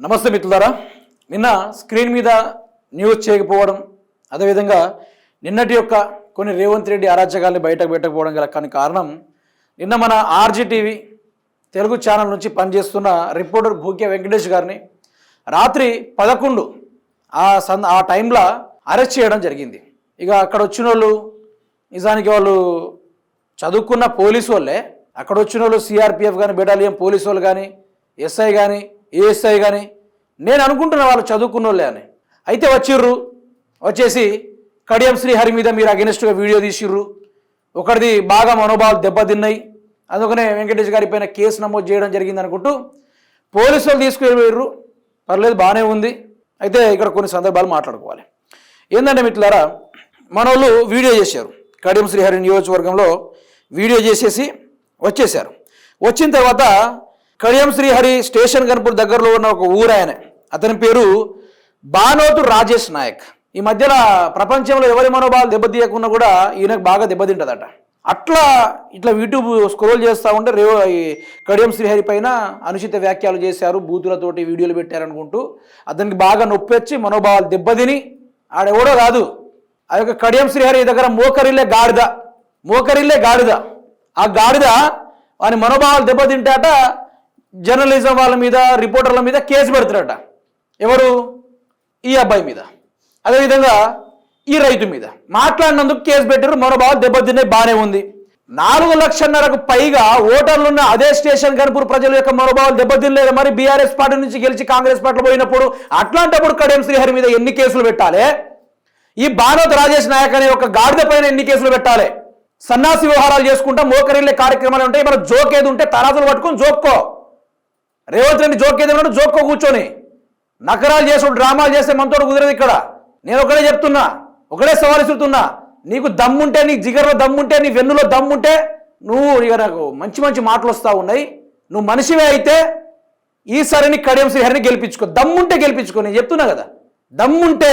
నమస్తే మిత్రులారా. నిన్న స్క్రీన్ మీద న్యూస్ చేయకపోవడం అదేవిధంగా నిన్నటి యొక్క కొన్ని రేవంత్ రెడ్డి అరాచకాల్ని బయటకు పెట్టకపోవడం గల కానీ కారణం నిన్న మన ఆర్జీటీవీ తెలుగు ఛానల్ నుంచి పనిచేస్తున్న రిపోర్టర్ భూక్య వెంకటేష్ గారిని రాత్రి పదకొండు ఆ సన్ ఆ టైంలో అరెస్ట్ చేయడం జరిగింది. ఇక అక్కడ వచ్చిన వాళ్ళు నిజానికి వాళ్ళు చదువుకున్న పోలీసు వాళ్ళే. అక్కడ వచ్చిన వాళ్ళు సిఆర్పిఎఫ్ కానీ బెటాలియన్ పోలీసు వాళ్ళు కానీ ఎస్ఐ కానీ ఏఎస్ఐ కానీ నేను అనుకుంటున్న వాళ్ళు చదువుకున్న వాళ్ళే అని. అయితే వచ్చిర్రు వచ్చేసి కడియం శ్రీహరి మీద మీరు అగెనిస్ట్గా వీడియో తీసిర్రు. ఒకటిది బాగా మనోభావాలు దెబ్బతిన్నాయి. అందుకనే వెంకటేష్ గారి పైన కేసు నమోదు చేయడం జరిగింది అనుకుంటూ పోలీసులు వాళ్ళు పర్లేదు బాగానే ఉంది. అయితే ఇక్కడ కొన్ని సందర్భాలు మాట్లాడుకోవాలి. ఏంటంటే మిట్లారా మన వాళ్ళు వీడియో చేశారు. కడియం శ్రీహరి నియోజకవర్గంలో వీడియో చేసేసి వచ్చేసారు వచ్చిన తర్వాత కడియం శ్రీహరి స్టేషన్ కనుపూర్ దగ్గరలో ఉన్న ఒక ఊరు ఆయన. అతని పేరు బానోతు రాజేష్ నాయక్. ఈ మధ్యన ప్రపంచంలో ఎవరి మనోభావాలు దెబ్బతీయకుండా కూడా ఈయనకు బాగా దెబ్బతింటదట. అట్లా ఇట్లా యూట్యూబ్ స్క్రోల్ చేస్తూ ఉంటే రేవ ఈ కడియం శ్రీహరి పైన అనుచిత వ్యాఖ్యలు చేశారు బూతులతోటి వీడియోలు పెట్టారనుకుంటూ అతనికి బాగా నొప్పి వచ్చి మనోభావాలు దెబ్బతిని ఆడెవడో కాదు. ఆ యొక్క కడియం శ్రీహరి దగ్గర మోకరిల్లే గాడిద మోకరిల్లే గాడిద. ఆ గాడిద వాని మనోభావాలు దెబ్బతింటాట జర్నలిజం వాళ్ళ మీద రిపోర్టర్ల మీద కేసు పెడతారట ఎవరు? ఈ అబ్బాయి మీద. అదేవిధంగా ఈ రైతు మీద. మాట్లాడినందుకు కేసు పెట్టారు మనోభావాలు దెబ్బతిన్నాయి బాగానే ఉంది. నాలుగు లక్షన్నరకు పైగా ఓటర్లున్న అదే స్టేషన్ కనుపూర్ ప్రజల యొక్క మనోభావాలు దెబ్బతినలేదు. మరి బీఆర్ఎస్ పార్టీ నుంచి గెలిచి కాంగ్రెస్ పార్టీలో పోయినప్పుడు అట్లాంటప్పుడు కడియం శ్రీహరి మీద ఎన్ని కేసులు పెట్టాలి? ఈ బానోత్ రాజేష్ నాయక్ అనే ఒక గాడిద పైన ఎన్ని కేసులు పెట్టాలి? సన్నాసి వ్యవహారాలు చేసుకుంటా మోకరిల్లే కార్యక్రమాలు ఉంటాయి. మన జోకేది ఉంటే తరాజులు పట్టుకొని జోక్కో. రేవంత్ రెడ్డి జోక్ జోక్కో కూర్చొని. నకరాలు చేసుడు డ్రామాలు చేస్తే మనతో కుదరదు ఇక్కడ. నేను ఒకటే చెప్తున్నా ఒకటే సవాల్ ఇస్తున్నా నీకు దమ్ముంటే నీ జిగర్లో దమ్ముంటే నీ వెన్నులో దమ్ముంటే నువ్వు ఇక నాకు మంచి మంచి మాటలు వస్తూ ఉన్నాయి. నువ్వు మనిషివే అయితే ఈసారి నీ కడియం శ్రీహరిని గెలిపించుకో. దమ్ముంటే గెలిపించుకో నేను చెప్తున్నా కదా. దమ్ముంటే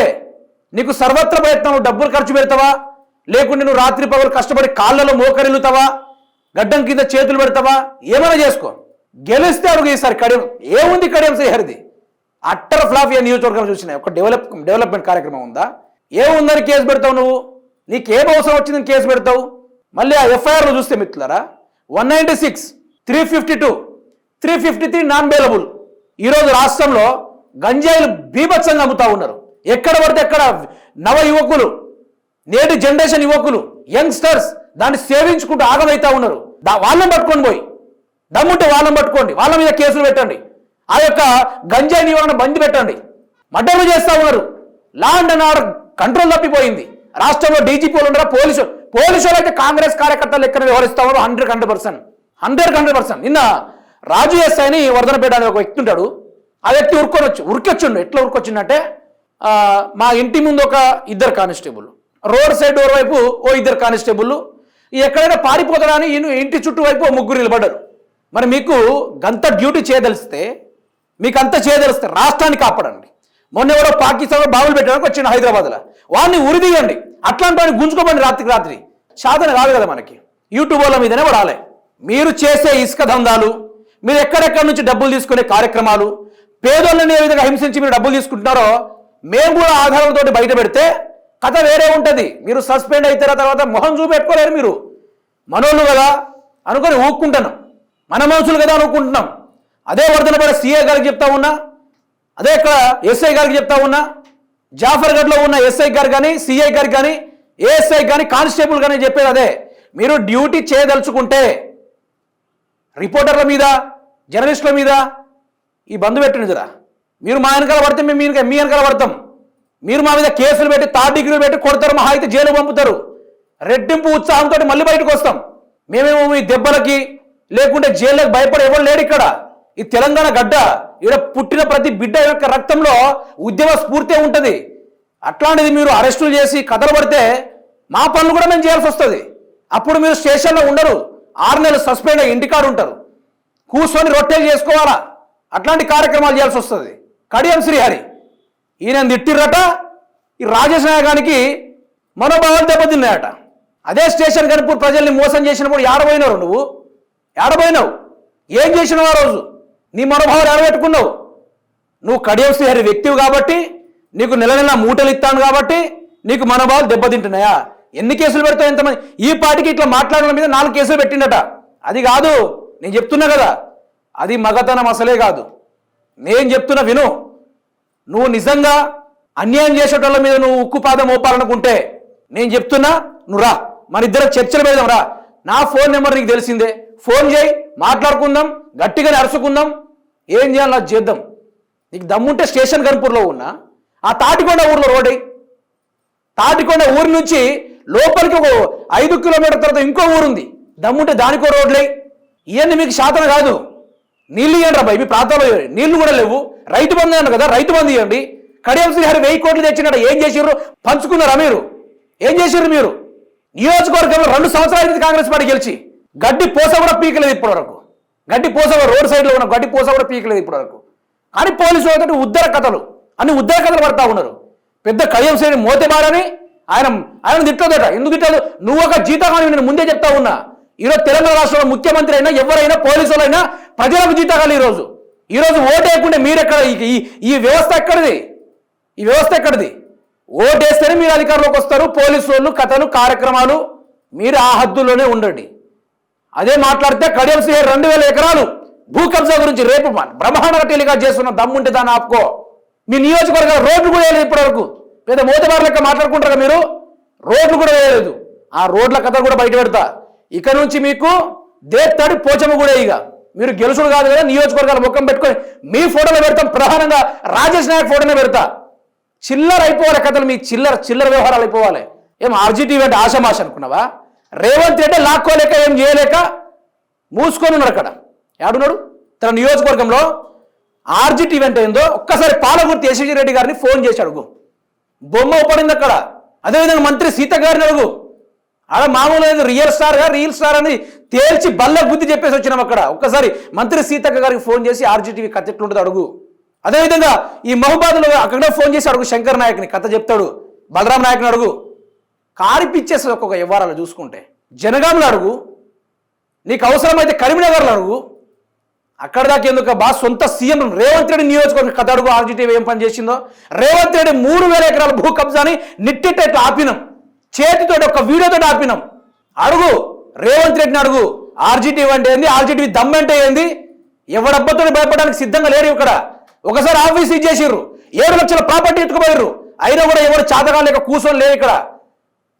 నీకు సర్వత్ర ప్రయత్నం డబ్బులు ఖర్చు పెడతావా? లేకుంటే నువ్వు రాత్రి పగలు కష్టపడి కాళ్ళలో మోకరిల్లుతావా? గడ్డం కింద చేతులు పెడతావా? ఏమైనా చేసుకో. గెలిస్తే ఈసారి కడియం ఏముంది కడియం శ్రీహరిది? అట్టర్ ఫ్లాఫియా నియోజకవర్గం చూసిన ఒక డెవలప్ డెవలప్మెంట్ కార్యక్రమం ఉందా? ఏముందని కేసు పెడతావు నువ్వు? నీకు ఏం అవసరం వచ్చిందని కేసు పెడతావు? మళ్ళీ ఆ ఎఫ్ఐఆర్లో చూస్తే మిత్రులారా one ninety six three fifty two three fifty three non bailable ఈరోజు రాష్ట్రంలో గంజాయిలు బీభత్సంగా అమ్ముతా ఉన్నారు. ఎక్కడ పడితే ఎక్కడ నవ యువకులు నేటి జనరేషన్ యువకులు యంగ్స్టర్స్ దాన్ని సేవించుకుంటూ ఆగమైతా ఉన్నారు. వాళ్ళని పట్టుకొని పోయి. దమ్ముంటే వాళ్ళని పట్టుకోండి వాళ్ళ మీద కేసులు పెట్టండి ఆ యొక్క గంజాయి నివారణ బంద్ పెట్టండి. మర్డర్లు చేస్తా ఉన్నారు. లా అండ్ ఆర్డర్ కంట్రోల్ తప్పిపోయింది. రాష్ట్రంలో డీజీపీలు ఉండరా పోలీసు పోలీసులు అయితే కాంగ్రెస్ కార్యకర్తలు ఎక్కడ వ్యవహరిస్తా ఉన్నారు hundred hundred percent hundred hundred percent నిన్న రాజు ఎస్ అని వరదనపేట అనే ఒక వ్యక్తి ఉంటాడు. ఆ వ్యక్తి ఉరుకొని వచ్చి ఉరికొచ్చిండు. ఎట్లా ఉరికొచ్చిందంటే మా ఇంటి ముందు ఒక ఇద్దరు కానిస్టేబుల్ రోడ్ సైడ్ డోర్ వైపు ఓ ఇద్దరు కానిస్టేబుల్ ఎక్కడైనా పారిపోతారా అని ఇంటి చుట్టూ వైపు ముగ్గురు నిలబడ్డారు. మరి మీకు గంత డ్యూటీ చేయదలిస్తే మీకు అంత చేయదలిస్తే రాష్ట్రాన్ని కాపాడండి. మొన్న ఎవరో పాకిస్తాన్లో బావులు పెట్టడానికి వచ్చిన హైదరాబాద్లో. వాడిని ఉరిదీయండి అట్లాంటి వాడిని గుంజుకోబండి రాత్రికి రాత్రి. సాధన రాదు కదా మనకి. యూట్యూబ్ వాళ్ళ మీదనే పడాలి మీరు చేసే ఇసుక దందాలు మీరు ఎక్కడెక్కడి నుంచి డబ్బులు తీసుకునే కార్యక్రమాలు పేదోళ్ళని ఏ విధంగా హింసించి మీరు డబ్బులు తీసుకుంటున్నారో మేము కూడా ఆధారంతో బయట పెడితే కథ వేరే ఉంటుంది. మీరు సస్పెండ్ అయితారా తర్వాత మొహం చూపెట్టుకోలేరు మీరు. మనోళ్ళు కదా అనుకొని ఊక్కుంటున్నాం మన మనుషులు కదా అనుకుంటున్నాం. అదే వర్ధనపడ సీఏ గారికి చెప్తా ఉన్నా అదే ఇక్కడ ఎస్ఐ గారికి చెప్తా ఉన్నా జాఫర్గఢ్లో ఉన్న ఎస్ఐ గారు కానీ సిఐ గారికి కానీ ఏఎస్ఐ కానీ కానిస్టేబుల్ కానీ చెప్పేది అదే. మీరు డ్యూటీ చేయదలుచుకుంటే రిపోర్టర్ల మీద జర్నలిస్టుల మీద ఈ బంధు పెట్టినదిరా మీరు మా వెనకాల పడితే మేము మీ మీ వెనకాల పడతాం. మీరు మా మీద కేసులు పెట్టి థర్డ్ డిగ్రీలు పెట్టి కొడతారు మహా అయితే జైలు పంపుతారు. రెట్టింపు ఉత్సాహంతో మళ్ళీ బయటకు వస్తాం. మేమేమో మీ దెబ్బలకి లేకుంటే జైల్లోకి భయపడే ఎవరు లేడు ఇక్కడ. ఈ తెలంగాణ గడ్డ ఇక్కడ పుట్టిన ప్రతి బిడ్డ యొక్క రక్తంలో ఉద్యమ స్ఫూర్తే ఉంటుంది. అట్లాంటిది మీరు అరెస్టులు చేసి కథలు పడితే మా పనులు కూడా మేము చేయాల్సి వస్తుంది. అప్పుడు మీరు స్టేషన్లో ఉండరు. ఆరు నెలలు సస్పెండ్ అయ్యి ఇంటికాడు ఉంటారు. కూర్చొని రొట్టెలు చేసుకోవాలా? అట్లాంటి కార్యక్రమాలు చేయాల్సి వస్తుంది. కడియం శ్రీహరి. ఈయన తిట్టిర్రట. ఈ రాజేష్ నాయకానికి మనోభావాలు దెబ్బతిన్నాయట. అదే స్టేషన్ కనుపూర్ ప్రజల్ని మోసం చేసినప్పుడు ఏడబోయినారు నువ్వు? ఏడబోయినావు? ఏం చేసినావు ఆ రోజు? నీ మనోభావాలు ఏడబెట్టుకున్నావు? నువ్వు కడియం శ్రీహరి వ్యక్తివి కాబట్టి నీకు నెల నెల మూటలు ఇస్తాను కాబట్టి నీకు మనోభావాలు దెబ్బతింటున్నాయా? ఎన్ని కేసులు పెడతావు ఎంతమంది ఈ పాటికి ఇట్లా మాట్లాడడం మీద నాలుగు కేసులు పెట్టిండట. అది కాదు నేను చెప్తున్నా కదా అది మగతనం అసలే కాదు. నేను చెప్తున్నా విను. నువ్వు నిజంగా అన్యాయం చేసేటోళ్ళ మీద నువ్వు ఉక్కుపాదం మోపాలనుకుంటే నేను చెప్తున్నా నువ్వు రా. మన ఇద్దరు చర్చలు పెడదాం రా. నా ఫోన్ నెంబర్ నీకు తెలిసిందే. ఫోన్ చేయి మాట్లాడుకుందాం గట్టిగానే అరుచుకుందాం ఏం చేయాలి అది చేద్దాం. నీకు దమ్ముంటే స్టేషన్ కనుపూర్లో ఉన్నా ఆ తాటికొండ ఊర్లో రోడ్ తాటికొండ ఊరి నుంచి లోపలికి ఒక ఐదు కిలోమీటర్ తర్వాత ఇంకో ఊరుంది దమ్ముంటే దానికో రోడ్లే ఇవన్నీ మీకు శాతం కాదు. నీళ్ళు ఇవ్వండి రా భయ్ మీ ప్రాంతంలో నీళ్ళు కూడా లేవు. రైతు బంధు అన్నారు కదా రైతు బంధు ఇవ్వండి కడియం శ్రీహరి వెయ్యి కోట్లు తెచ్చినట్టు ఏం చేసిర్రు? పంచుకున్నారా మీరు? ఏం చేసిర్రు మీరు? నియోజకవర్గంలో రెండు సంవత్సరాల నుంచి కాంగ్రెస్ పార్టీ గెలిచి. గడ్డి పూస కూడా పీకలేదు ఇప్పటి వరకు గడ్డి పూస రోడ్ సైడ్లో ఉన్న గడ్డి పూస కూడా పీకలేదు ఇప్పటి వరకు అని పోలీసు వాళ్ళతో ఉద్దర కథలు. అన్ని ఉద్దర కథలు పడతా ఉన్నారు. పెద్ద కయ్యం శ్రేణి మోతేబారని ఆయన ఆయన తిట్టదట ఎందుకు తిట్టదు నువ్వు ఒక జీతగాని నేను ముందే చెప్తా ఉన్నా. ఈరోజు తెలంగాణ రాష్ట్రంలో ముఖ్యమంత్రి అయినా ఎవరైనా పోలీసు అయినా ప్రజలకు జీతగాలు ఈరోజు. ఈరోజు ఓటు వేయకుంటే మీరెక్కడ ఈ- ఈ వ్యవస్థ ఎక్కడిది? ఈ వ్యవస్థ ఎక్కడిది? ఓటేస్తేనే మీరు అధికారంలోకి వస్తారు. పోలీసు వాళ్ళు కథలు కార్యక్రమాలు మీరు ఆ హద్దులోనే ఉండండి. అదే మాట్లాడితే కడియం శ్రీహరి రెండు వేల ఎకరాలు భూ కబ్జా గురించి రేపు మా- బ్రహ్మాండంగా టెలికాస్ట్ చేస్తున్న దమ్ముంటే దాన్ని ఆపుకో. మీ నియోజకవర్గం రోడ్లు కూడా వేయలేదు ఇప్పటివరకు. పెద్ద మోతబారు లెక్క మాట్లాడుకుంటారు మీరు? రోడ్లు కూడా వేయలేదు. ఆ రోడ్ల కథ కూడా బయట పెడతా. ఇక నుంచి మీకు దేత్తాడు పోచమ్మ కూడా ఇక. మీరు గెలుసుడు కాదు కదా నియోజకవర్గాల ముఖం పెట్టుకొని మీ ఫోటోలో పెడతాం. ప్రధానంగా రాజేష్ నాయక్ ఫోటోనే పెడతా. చిల్లర అయిపోవాలి కథలు మీ చిల్లర చిల్లర వ్యవహారాలు అయిపోవాలి. ఏం ఆర్జీటీవీ అంటే ఆశమాష అనుకున్నావా? రేవంత్ రెడ్డి లాక్కోలేక ఏం చేయలేక మూసుకొని ఉన్నాడు అక్కడ. ఏడున్నాడు తన నియోజకవర్గంలో ఆర్జీటీవీ అంటే ఏందో ఒక్కసారి పాలగుర్తి యశస్వి రెడ్డి గారిని ఫోన్ చేసి అడుగు. బొమ్మ పడింది అక్కడ. అదేవిధంగా మంత్రి సీత గారిని అడుగు. అలా మామూలు రియల్ స్టార్గా రియల్ స్టార్ అని తేల్చి బల్ల బుద్ధి చెప్పేసి వచ్చినాం అక్కడ. ఒక్కసారి మంత్రి సీతక్క గారికి ఫోన్ చేసి ఆర్జీటీవీ కథ ఎట్లుంటుంది అడుగు. అదేవిధంగా ఈ మహబాద్లో అక్కడ ఫోన్ చేసి అడుగు శంకర్ నాయక్ని. కథ చెప్తాడు. బలరాం నాయక్ని అడుగు. కారిపిచ్చేస్తుంది ఒక్కొక్క వ్యవహారాలు చూసుకుంటే. జనగాములు అడుగు నీకు అవసరమైతే కరీంనగర్లో అడుగు అక్కడ దాకా ఎందుకు బా సొంత సీఎం రేవంత్ రెడ్డి నియోజకవర్గం కథ అడుగు ఆర్జీటీవీ ఏం పని చేసిందో. రేవంత్ రెడ్డి మూడు వేల ఎకరాల భూ కబ్జాని నిట్టిట్టేట్టు ఆపినాం? చేతితో ఒక వీడియోతో ఆపినాం. అడుగు రేవంత్ రెడ్డిని అడుగు ఆర్జీటీవీ అంటే ఏంది ఆర్జీటీవీ దమ్ అంటే ఏంది? ఎవడబ్బతో భయపడడానికి సిద్ధంగా లేరు ఇక్కడ. ఒకసారి ఆఫీస్ ఇచ్చేసిర్రు ఏడు లక్షల ప్రాపర్టీ ఎత్తుకుపోయారు అయినా కూడా ఎవరు చాతకాలేక కూర్చొని లేరు ఇక్కడ.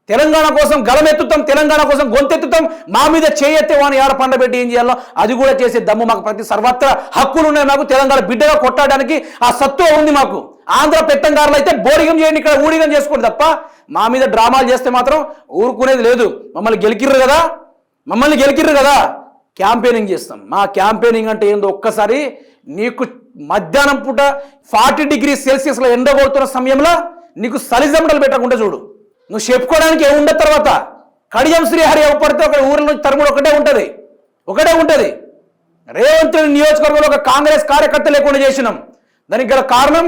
తెలంగాణ కోసం గలమెత్తుతాం తెలంగాణ కోసం గొంతెత్తుతాం. మా మీద చేయెత్తే వాని ఆడ పండబెట్టి ఏం చేయాలో అది కూడా చేసే దమ్ము మాకు ప్రతి సర్వత్రా హక్కులు ఉన్నాయి మాకు తెలంగాణ బిడ్డగా కొట్టడానికి. ఆ సత్తువ ఉంది మాకు. ఆంధ్ర పెట్టంగారులు అయితే బోడిగం చేయండి ఇక్కడ ఊడిగం చేసుకోండి తప్ప మా మీద డ్రామాలు చేస్తే మాత్రం ఊరుకునేది లేదు. మమ్మల్ని గెలికిర్రు కదా. మమ్మల్ని గెలికిర్రు కదా. క్యాంపెయినింగ్ చేస్తాం. మా క్యాంపెయినింగ్ అంటే ఏందో ఒక్కసారి నీకు మధ్యాహ్నం పూట ఫార్టీ డిగ్రీ సెల్సియస్లో ఎండ కొడుతున్న సమయంలో నీకు సలిజమటలు పెట్టకుండా చూడు. నువ్వు చెప్పుకోవడానికి ఏముండదు తర్వాత. కడియం శ్రీహరి పడితే ఒక ఊరిలో నుంచి తరుముడు ఒకటే ఉంటుంది. ఒకటే ఉంటుంది. రేవంత్ రెడ్డి నియోజకవర్గంలో ఒక కాంగ్రెస్ కార్యకర్త లేకుండా చేసినాం. దానికి గల కారణం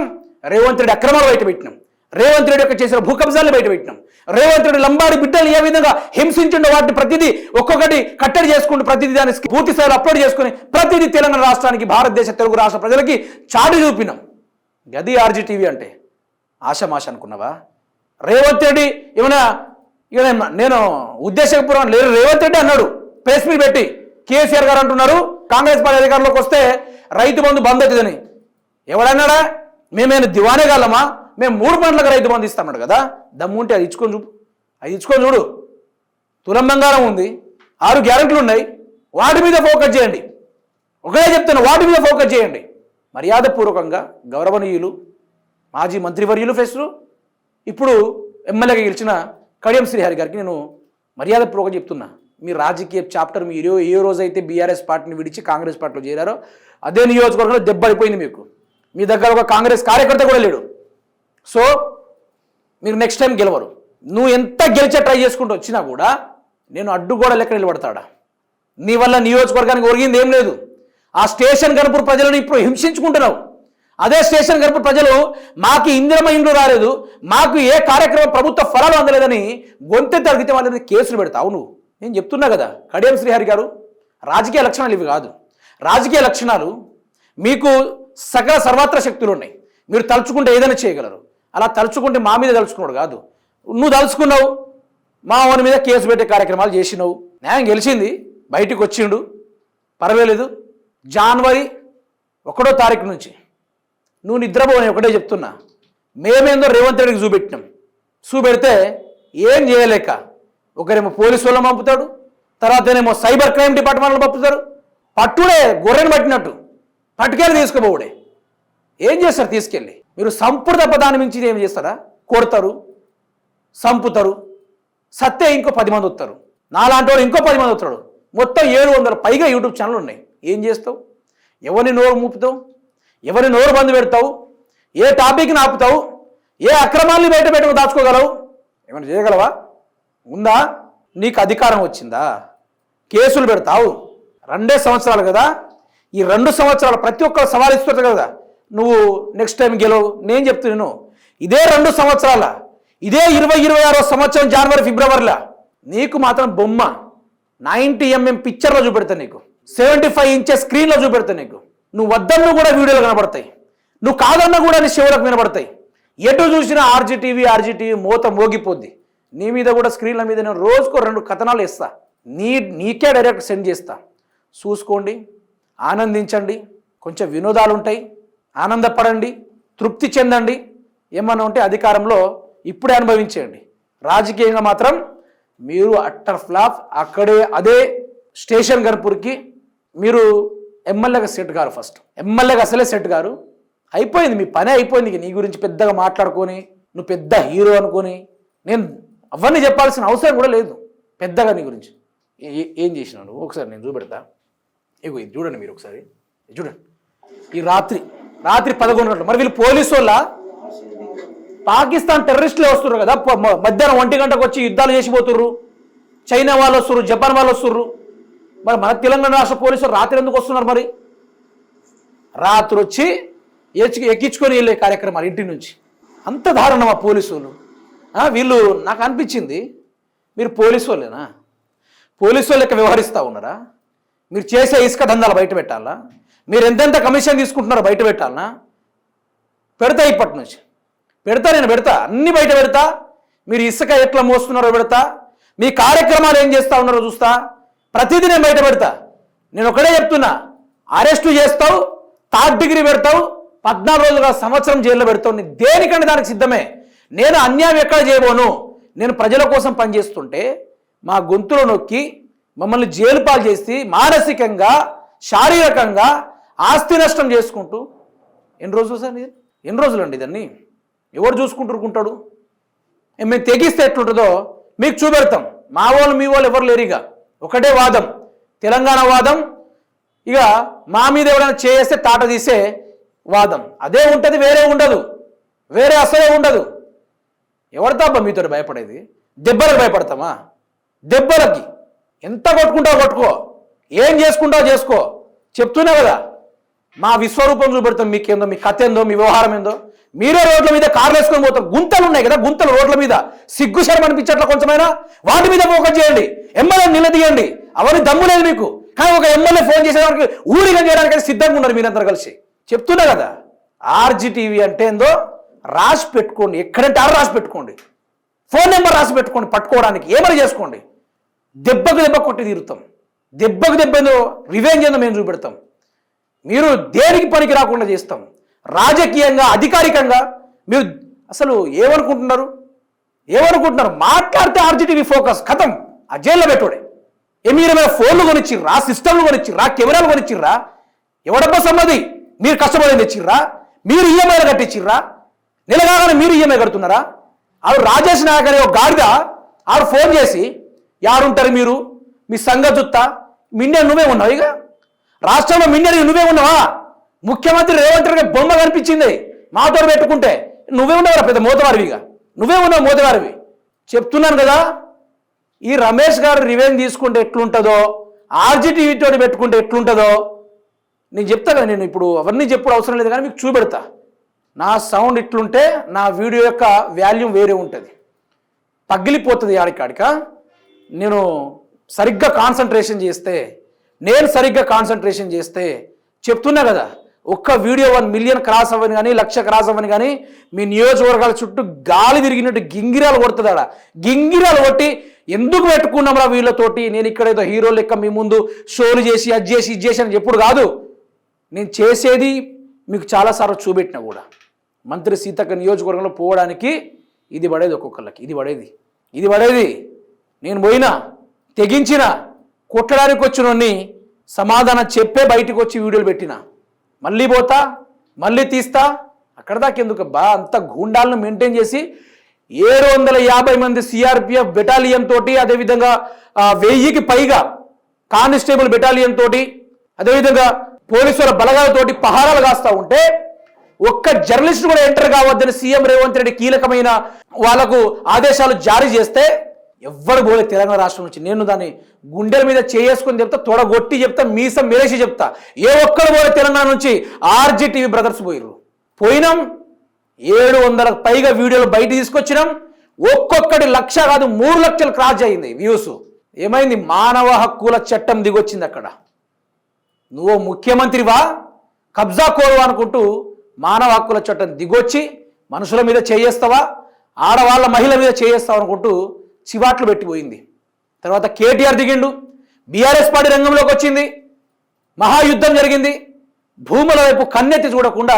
రేవంత్ రెడ్డి అక్రమాలు బయట పెట్టినాం రేవంత్ రెడ్డి యొక్క చేసిన భూ బయటపెట్టినాం. బయట పెట్టినాం రేవంత్ రెడ్డి లంబాడి బిడ్డలు ఏ విధంగా హింసించిండో వాటిని ప్రతిదీ ఒక్కొక్కటి కట్టడి చేసుకుంటూ ప్రతిదీ దాన్ని పూర్తి స్థాయిలో అప్లోడ్ చేసుకుని ప్రతిదీ తెలంగాణ రాష్ట్రానికి భారతదేశ తెలుగు రాష్ట్ర ప్రజలకి చాటి చూపినాం. గది ఆర్జీటీవీ అంటే ఆశమాష అనుకున్నావా? రేవంత్ రెడ్డి ఏమైనా ఇక నేను- ఉద్దేశపూర్వం లేదు. రేవంత్ రెడ్డి అన్నాడు ప్రెస్ మీట్ పెట్టి. కేసీఆర్ గారు అంటున్నారు కాంగ్రెస్ పార్టీ అధికారంలోకి వస్తే రైతు బంధు బంద్ అవుతుందని. ఎవడన్నాడా? మేమేమైనా దివానే కాలమా మేము మూడు పంటలకు రైతు బంధు ఇస్తామన్నాడు కదా. దమ్ము ఉంటే అది ఇచ్చుకొని చూపు. అది ఇచ్చుకొని చూడు. తులం బంగారం ఉంది ఆరు గ్యారెంటీలు ఉన్నాయి వాటి మీద ఫోకస్ చేయండి. ఒకటే చెప్తాను వాటి మీద ఫోకస్ చేయండి. మర్యాదపూర్వకంగా గౌరవనీయులు మాజీ మంత్రివర్యులు ఫెస్టు ఇప్పుడు ఎమ్మెల్యేగా గెలిచిన కడియం శ్రీహరి గారికి నేను మర్యాదపూర్వకంగా చెప్తున్నా. మీ రాజకీయ చాప్టర్ మీరు ఏ రోజైతే బీఆర్ఎస్ పార్టీని విడిచి కాంగ్రెస్ పార్టీలో చేరారో అదే నియోజకవర్గంలో దెబ్బ అయిపోయింది మీకు. మీ దగ్గర ఒక కాంగ్రెస్ కార్యకర్త కూడా లేడు. సో మీరు నెక్స్ట్ టైం గెలవరు. నువ్వు ఎంత గెలిచే ట్రై చేసుకుంటూ వచ్చినా కూడా నేను అడ్డుగోడ లెక్క నిలబడతాడా? నీ వల్ల నియోజకవర్గానికి ఒరిగింది ఏం లేదు. ఆ స్టేషన్ గణపూర్ ప్రజలను ఇప్పుడు హింసించుకుంటున్నావు. అదే స్టేషన్ గణపూర్ ప్రజలు మాకు ఇందిరమ ఇండ్లు రాలేదు మాకు ఏ కార్యక్రమం ప్రభుత్వ ఫలాలు అందలేదని గొంతె తగ్గితే వాళ్ళని కేసులు పెడతావు నువ్వు నేను చెప్తున్నా కదా కడియం శ్రీహరి గారు రాజకీయ లక్షణాలు ఇవి కాదు. రాజకీయ లక్షణాలు మీకు సకల సర్వత్ర శక్తులు ఉన్నాయి. మీరు తలుచుకుంటే ఏదైనా చేయగలరు. అలా తలుచుకుంటే మా మీద తలుచుకున్నాడు కాదు. నువ్వు తలుచుకున్నావు మా వాని మీద కేసు పెట్టే కార్యక్రమాలు చేసినావు. న్యాయం గెలిచింది బయటికి వచ్చిండు. పర్వాలేదు. జనవరి ఒకటో తారీఖు నుంచి. నువ్వు నిద్రపోని ఒకటే చెప్తున్నా. మేమేందో రేవంత్ రెడ్డికి చూపెట్టినాం. చూపెడితే ఏం చేయలేక ఒకరేమో పోలీసు వాళ్ళని పంపుతాడు తర్వాతనేమో సైబర్ క్రైమ్ డిపార్ట్మెంట్లో పంపుతారు పట్టుడే గొర్రెను పట్టినట్టు. పట్టుకెళ్ళి తీసుకుపోవుడే. ఏం చేస్తారు తీసుకెళ్ళి? మీరు సంపూర్ణ పదాన్ని మించి ఏం చేస్తారా? కొడతారు సంపుతారు. సత్తే ఇంకో పది మంది వస్తారు. నాలాంటి వాడు ఇంకో పది మంది వస్తాడు. మొత్తం ఏడు వందల పైగా యూట్యూబ్ ఛానల్ ఉన్నాయి. ఏం చేస్తావు? ఎవరిని నోరు మూపుతావు? ఎవరిని నోరు బంద్ పెడతావు? ఏ టాపిక్ని ఆపుతావు? ఏ అక్రమాల్ని బయట పెట్టకు దాచుకోగలవు? ఏమైనా చేయగలవా? ఉందా? నీకు అధికారం వచ్చిందా? కేసులు పెడతావు? రెండే సంవత్సరాలు కదా? ఈ రెండు సంవత్సరాలు ప్రతి ఒక్కరు సవాల్ ఇస్తుంది కదా? నువ్వు నెక్స్ట్ టైం గెలవు. నేను చెప్తున్నాను ఇదే రెండు సంవత్సరాల ఇదే ఇరవై ఇరవై ఆరో సంవత్సరం జనవరి ఫిబ్రవరిలో నీకు మాత్రం బొమ్మ. నైంటీ ఎంఎం పిక్చర్లో చూపెడతా నీకు. సెవెంటీ ఫైవ్ ఇంచెస్ స్క్రీన్లో చూపెడతా నీకు. నువ్వు వద్దన్న కూడా వీడియోలు కనబడతాయి. నువ్వు కాదన్నా కూడా నీ శివులకు వినబడతాయి. ఎటు చూసినా ఆర్జీటీవీ ఆర్జీటీవీ మూత మోగిపోద్ది. నీ మీద కూడా స్క్రీన్ల మీద నేను రోజుకో రెండు కథనాలు ఇస్తా నీ నీకే డైరెక్ట్ సెండ్ చేస్తా. చూసుకోండి ఆనందించండి కొంచెం వినోదాలు ఉంటాయి ఆనందపడండి తృప్తి చెందండి. ఏమన్నా ఉంటే అధికారంలో ఇప్పుడే అనుభవించేయండి. రాజకీయంగా మాత్రం మీరు అట్టర్ ఫ్లాప్ అక్కడే అదే స్టేషన్ గన్పూర్కి మీరు ఎమ్మెల్యేగా సెట్ గారు ఫస్ట్ ఎమ్మెల్యేగా అసలే సెట్ గారు. అయిపోయింది మీ పని అయిపోయింది నీ గురించి పెద్దగా మాట్లాడుకొని నువ్వు పెద్ద హీరో అనుకొని. నేను అవన్నీ చెప్పాల్సిన అవసరం కూడా లేదు పెద్దగా నీ గురించి. ఏ- ఏం చేసినాను ఒకసారి నేను చూపెడతా. ఇగో ఇది చూడండి మీరు ఒకసారి. చూడండి. ఈ రాత్రి రాత్రి పదకొండు గంటలు. మరి వీళ్ళు పోలీసు వాళ్ళ? పాకిస్తాన్ టెర్రరిస్టులే వస్తున్నారు కదా. మధ్యాహ్నం ఒంటి గంటకు వచ్చి యుద్ధాలు చేసిపోతుర్రు. చైనా వాళ్ళు వస్తుర్రు జపాన్ వాళ్ళు వస్తుర్రు. మరి మన తెలంగాణ రాష్ట్ర పోలీసులు రాత్రి ఎందుకు వస్తున్నారు మరి? రాత్రి వచ్చి ఎక్కించుకొని వెళ్ళే కార్యక్రమాలు ఇంటి నుంచి. అంత దారుణం ఆ పోలీసు వాళ్ళు వీళ్ళు నాకు అనిపించింది మీరు పోలీసు వాళ్ళేనా పోలీసు వాళ్ళు లెక్క వ్యవహరిస్తూ ఉన్నారా? మీరు చేసే ఇసుక దందాలు బయట పెట్టాలా? మీరు ఎంతెంత కమిషన్ తీసుకుంటున్నారో బయట పెట్టాలనా పెడతా ఇప్పటి నుంచి. పెడతా నేను పెడతా అన్నీ బయట పెడతా. మీరు ఇసుక ఎట్లా మోస్తున్నారో పెడతా. మీ కార్యక్రమాలు ఏం చేస్తూ ఉన్నారో చూస్తా. ప్రతిదీ నేను బయట పెడతా నేను ఒకటే చెప్తున్నా. అరెస్టు చేస్తావు థర్డ్ డిగ్రీ పెడతావు పద్నాలుగు రోజులుగా సంవత్సరం జైల్లో పెడతావు. నేను దేనికంటే దానికి సిద్ధమే. నేను అన్యాయం ఎక్కడ చేయబోను? నేను ప్రజల కోసం పనిచేస్తుంటే మా గొంతులో నొక్కి మమ్మల్ని జైలు పాలు చేసి మానసికంగా శారీరకంగా ఆస్తి నష్టం చేసుకుంటూ ఎన్ని రోజులు సార్ ఇది? ఎన్ని రోజులు అండి ఇదన్నీ? ఎవరు చూసుకుంటురుకుంటాడు? మేము తెగిస్తే ఎట్లుంటుందో మీకు చూపెడతాం. మా వాళ్ళు మీ వాళ్ళు ఎవరు లేరిగా? ఒకటే వాదం తెలంగాణ వాదం. ఇక మా మీద ఎవరైనా చేస్తే తాట తీసే వాదం. అదే ఉంటుంది వేరే ఉండదు. వేరే అసలే ఉండదు. ఎవరితో అబ్బా మీతో భయపడేది? దెబ్బలకు భయపడతామా? దెబ్బలకి. ఎంత కొట్టుకుంటావు కొట్టుకో. ఏం చేసుకుంటావు చేసుకో. చెప్తున్నా కదా. మా విశ్వరూపం చూపెడతాం మీకేందో మీ కథ ఏందో మీ వ్యవహారం ఏందో మీరే రోడ్ల మీద కార్లు వేసుకొని పోతారు గుంతలు ఉన్నాయి కదా గుంతలు రోడ్ల మీద. సిగ్గు శరం అనిపించట్ల కొంచెమైనా వాటి మీద ఫోకస్ చేయండి. ఎమ్మెల్యే నిలదీయండి. అవన్నీ దమ్ము లేదు మీకు. కానీ ఒక ఎమ్మెల్యే ఫోన్ చేసేవారికి ఊరిగా చేయడానికి సిద్ధంగా ఉన్నారు మీరందరూ కలిసి. చెప్తున్నా కదా ఆర్జీటీవీ అంటే ఏందో రాసి పెట్టుకోండి. ఎక్కడంటే ఆరు రాసి పెట్టుకోండి. ఫోన్ నెంబర్ రాసి పెట్టుకోండి పట్టుకోవడానికి. ఏమని చేసుకోండి? దెబ్బకు దెబ్బ కొట్టి తీరుతాం. దెబ్బకు దెబ్బ ఏందో రివెంజ్ ఏందో మేము చూపెడతాం. మీరు దేనికి పనికి రాకుండా చేస్తాం? రాజకీయంగా అధికారికంగా మీరు అసలు ఏమనుకుంటున్నారు? ఏమనుకుంటున్నారు? మాట్లాడితే ఆర్జీటీవీ ఫోకస్ కథం. ఆ జైల్లో పెట్టుడే. ఏ మీరు ఫోన్లు కొనిచ్చిర్రా సిస్టమ్లు కొనిచ్చిర్రా కెమెరాలు కొనిచ్చిర్రా? ఎవడబ్బా సమ్మది మీరు కష్టపడి తెచ్చిర్రా? మీరు ఈఎంఐలు కట్టించిర్రా నిలగానే మీరు ఈఎంఐ కడుతున్నారా? ఆవిడ రాజేష్ నాయక్ అనే ఒక గాడిద ఆవిడ ఫోన్ చేసి యారుంటారు మీరు? మీ సంగ చూస్తా మిన్నే నువ్వే ఉన్నావు ఇక. రాష్ట్రంలో మిండియన్ నువ్వే ఉన్నావా? ముఖ్యమంత్రి రేవంత్ రెడ్డి బొమ్మ కనిపించింది. మాతో పెట్టుకుంటే నువ్వే ఉన్నావు పెద్ద మోతవారివిగా నువ్వే ఉన్నావు మోతవారివి. చెప్తున్నాను కదా ఈ రమేష్ గారు రివెంజ్ తీసుకుంటే ఎట్లుంటుందో ఆర్జీటీవీతో పెట్టుకుంటే ఎట్లుంటుందో నేను చెప్తా కదా నేను ఇప్పుడు అవన్నీ చెప్పుడు అవసరం లేదు కానీ మీకు చూపెడతా. నా సౌండ్ ఇట్లుంటే నా వీడియో యొక్క వాల్యూమ్ వేరే ఉంటుంది. పగిలిపోతుంది ఆడికాడిక. నేను సరిగ్గా కాన్సన్ట్రేషన్ చేస్తే నేను సరిగ్గా కాన్సన్ట్రేషన్ చేస్తే చెప్తున్నా కదా ఒక్క వీడియో వన్ మిలియన్ క్రాస్ అవ్వని కానీ లక్ష క్రాస్ అవ్వని కానీ మీ నియోజకవర్గాల చుట్టూ గాలి తిరిగినట్టు గింగిరాలు కొడుతుంది ఆడ గింగిరాలు కొట్టి ఎందుకు పెట్టుకున్నాంరా వీళ్ళతోటి? నేను ఇక్కడ ఏదో హీరో లెక్క మీ ముందు షోలు చేసి అది చేసి ఇది చేసి అని ఎప్పుడు కాదు. నేను చేసేది మీకు చాలాసార్లు చూపెట్టినా కూడా. మంత్రి సీతక్క నియోజకవర్గంలో పోవడానికి ఇది పడేది ఒక్కొక్కళ్ళకి. ఇది పడేది. ఇది పడేది. నేను పోయినా తెగించిన కొట్టడానికి వచ్చినోన్ని సమాధానం చెప్పే బయటికి వచ్చి వీడియోలు పెట్టిన. మళ్ళీ పోతా మళ్ళీ తీస్తా. అక్కడ దాకా ఎందుకు బా అంత గూండాలను మెయింటైన్ చేసి ఏడు వందల యాభై మంది సిఆర్పిఎఫ్ బెటాలియన్ తోటి అదేవిధంగా వెయ్యికి పైగా కానిస్టేబుల్ బెటాలియన్ తోటి అదేవిధంగా పోలీసుల బలగాలతోటి పహారాలు కాస్తా ఉంటే ఒక్క జర్నలిస్ట్ కూడా ఎంటర్ కావద్దని సీఎం రేవంత్ రెడ్డి కీలకమైన వాళ్ళకు ఆదేశాలు జారీ చేస్తే ఎవ్వరు పోలే తెలంగాణ రాష్ట్రం నుంచి. నేను దాన్ని గుండెల మీద చేసుకుని చెప్తా తొడగొట్టి చెప్తా మీసం మెరేసి చెప్తా. ఏ ఒక్కరు పోలే తెలంగాణ నుంచి ఆర్జీటీవీ బ్రదర్స్ పోయిర్రు. పోయినాం ఏడు వందలకు పైగా వీడియోలు బయట తీసుకొచ్చినాం. ఒక్కొక్కటి లక్ష కాదు మూడు లక్షలు క్రాస్ అయింది వ్యూస్. ఏమైంది? మానవ హక్కుల చట్టం దిగొచ్చింది అక్కడ. నువ్వు ముఖ్యమంత్రివా? కబ్జా కోరువా అనుకుంటూ మానవ హక్కుల చట్టం దిగొచ్చి మనుషుల మీద చేయేస్తావా? ఆడవాళ్ళ మహిళ మీద చేయేస్తావు అనుకుంటూ చివాట్లు పెట్టిపోయింది. తర్వాత కేటీఆర్ దిగిండు బీఆర్ఎస్ పార్టీ రంగంలోకి వచ్చింది మహాయుద్ధం జరిగింది భూముల వైపు కన్నెత్తి చూడకుండా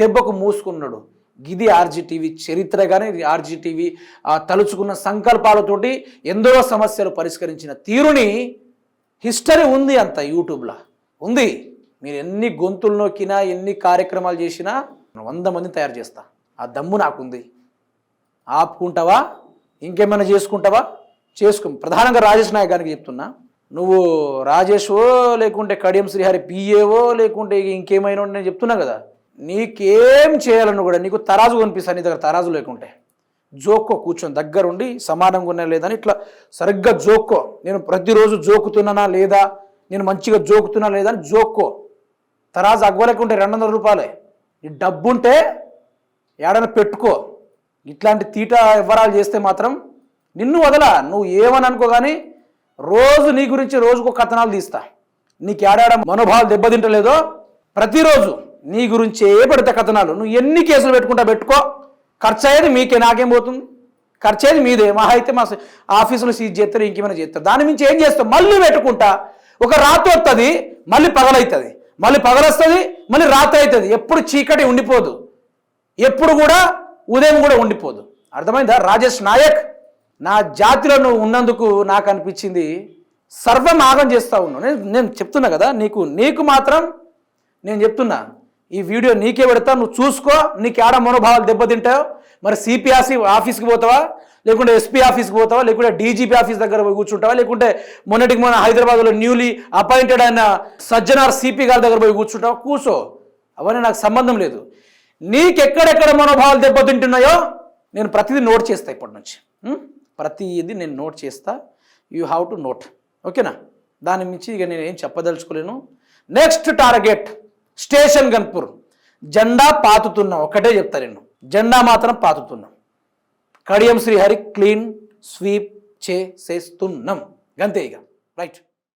దెబ్బకు మూసుకున్నాడు. గిది ఆర్జీటీవీ చరిత్ర కానీ ఆర్జీటీవీ తలుచుకున్న సంకల్పాలతోటి ఎందరో సమస్యలు పరిష్కరించిన తీరుని హిస్టరీ ఉంది అంత యూట్యూబ్లో. ఉంది. మీరు ఎన్ని గొంతులు నొక్కినా ఎన్ని కార్యక్రమాలు చేసినా వంద మందిని తయారు చేస్తా. ఆ దమ్ము నాకుంది. ఆపుకుంటావా? ఇంకేమైనా చేసుకుంటావా? చేసుకో. ప్రధానంగా రాజేష్ నాయక్ గారికి చెప్తున్నా. నువ్వు రాజేషో లేకుంటే కడియం శ్రీహరి పిఏవో లేకుంటే ఇంకేమైనా ఉంటే నేను చెప్తున్నా కదా. నీకేం చేయాలను కూడా నీకు తరాజు కనిపిస్తాను నీ దగ్గర తరాజు లేకుంటే. జోక్కో కూర్చొని దగ్గరుండి సమానంగా ఉన్నా లేదని ఇట్లా సరిగ్గా జోక్కో. నేను ప్రతిరోజు జోకుతున్నానా లేదా? నేను మంచిగా జోకుతున్నా లేదా అని జోక్కో. తరాజు అగ్గలేకుంటే రెండు వందల రూపాయలే. నీ డబ్బుంటే ఏడైనా పెట్టుకో. ఇట్లాంటి తీట వివరాలు చేస్తే మాత్రం నిన్ను వదలా నువ్వు ఏమని అనుకో కానీ రోజు నీ గురించి రోజుకో కథనాలు తీస్తా. నీకు ఏడాడ మనోభావాలు దెబ్బతింటలేదో ప్రతిరోజు నీ గురించి ఏ పడితే కథనాలు. నువ్వు ఎన్ని కేసులు పెట్టుకుంటా పెట్టుకో ఖర్చు అయ్యేది మీకే నాకేం పోతుంది? ఖర్చు అయ్యేది మీదే. మా అయితే మా ఆఫీసులో సీజ్ చేస్తారు ఇంకేమైనా చేస్తారు. దాని మించి ఏం చేస్తావు? మళ్ళీ పెట్టుకుంటా. ఒక రాత్రి వస్తుంది మళ్ళీ పగలవుతుంది మళ్ళీ పగలొస్తుంది మళ్ళీ రాత్రి అవుతుంది ఎప్పుడు చీకటి ఉండిపోదు. ఎప్పుడు కూడా ఉదయం కూడా ఉండిపోదు. అర్థమైందా? రాజేష్ నాయక్ నా జాతిలో నువ్వు ఉన్నందుకు నాకు అనిపించింది సర్వం ఆగం చేస్తూ ఉన్నావు. నేను నేను చెప్తున్నా కదా నీకు నీకు మాత్రం నేను చెప్తున్నా ఈ వీడియో నీకే పెడతా నువ్వు చూసుకో నీకు ఆడ మనోభావాలు దెబ్బతింటావు మరి సిపిఆర్సి ఆఫీస్కి పోతావా? లేకుంటే ఎస్పీ ఆఫీస్కి పోతావా? లేకుంటే డీజీపీ ఆఫీస్ దగ్గర పోయి కూర్చుంటావా? లేకుంటే మొన్నటికి మొన్న హైదరాబాద్లో న్యూలీ అపాయింటెడ్ అయిన సజ్జనార్ సిపి గారి దగ్గర పోయి కూర్చుంటావా? కూర్చో. అవన్నీ నాకు సంబంధం లేదు. నీకెక్కడెక్కడ మనోభావాలు దెబ్బతింటున్నాయో నేను ప్రతిదీ నోట్ చేస్తా ఇప్పటి నుంచి. ప్రతిదీ నేను నోట్ చేస్తా. You have to note. ఓకేనా? దాని మించి ఇక నేను ఏం చెప్పదలుచుకోలేను. Next target Station Ghanpur. జెండా పాతుతున్నాం ఒకటే చెప్తా నేను. జెండా మాత్రం పాతుతున్నాం. కడియం శ్రీహరి క్లీన్ స్వీప్ చేసేస్తున్నాం. గంతే ఇక. రైట్.